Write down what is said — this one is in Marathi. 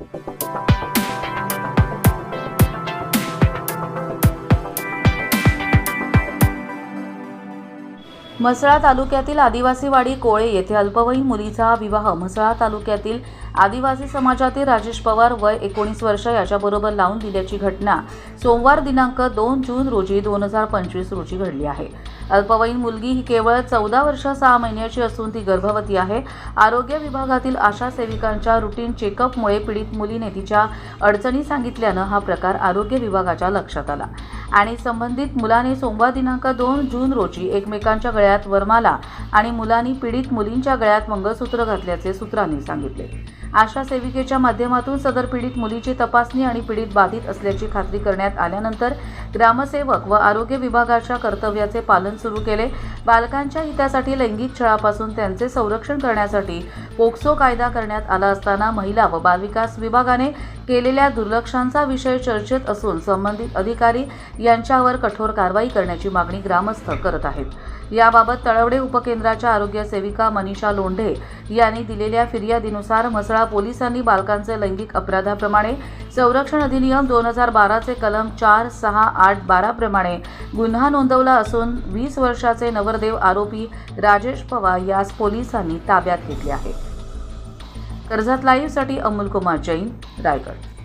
Thank you. म्हसळा तालुक्यातील आदिवासीवाडी कोळे येथे अल्पवयीन मुलीचा विवाह. म्हसळा तालुक्यातील आदिवासी समाजातील राजेश पवार वय एकोणीस वर्ष याच्याबरोबर लावून दिल्याची घटना सोमवार दिनांक दोन जून रोजी दोन हजार पंचवीस रोजी घडली आहे. अल्पवयीन मुलगी ही केवळ चौदा वर्ष सहा महिन्याची असून ती गर्भवती आहे. आरोग्य विभागातील आशा सेविकांच्या रुटीन चेकअपमुळे पीडित मुलीने तिच्या अडचणी सांगितल्यानं हा प्रकार आरोग्य विभागाच्या लक्षात आला. आणि संबंधित मुलाने सोमवार दिनांक दोन जून रोजी एकमेकांच्या गळ्यात वरमाला आणि मुलांनी पीडित मुलींच्या गळ्यात मंगळसूत्र घातल्याचे सूत्रांनी सांगितले. आशा सेविकेच्या माध्यमातून सदर पीडित मुलीची तपासणी आणि पीडित बाधित असल्याची खात्री करण्यात आल्यानंतर ग्रामसेवक व आरोग्य विभागाच्या कर्तव्याचे पालन सुरू केले. बालकांच्या हितासाठी लैंगिक छळापासून त्यांचे संरक्षण करण्यासाठी पोक्सो कायदा करण्यात आला असताना महिला व बालविकास विभागाने केलेल्या दुर्लक्षांचा विषय चर्चेत असून संबंधित अधिकारी यांच्यावर कठोर कारवाई करण्याची मागणी ग्रामस्थ करत आहेत. याबाबत तळवडे उपकेंद्राच्या आरोग्य सेविका मनीषा लोंढे यांनी दिलेल्या फिर्यादीनुसार म्हसळा पोलिसांनी बालकांचे लैंगिक अपराधाप्रमाणे संरक्षण अधिनियम दोन हजार बाराचे कलम चार सहा आठ बाराप्रमाणे गुन्हा नोंदवला असून वीस वर्षाचे नवरदेव आरोपी राजेश पवार यास पोलिसांनी ताब्यात घेतले आहे. कर्जात लाईव्हसाठी अमोल कुमार जैन रायगड.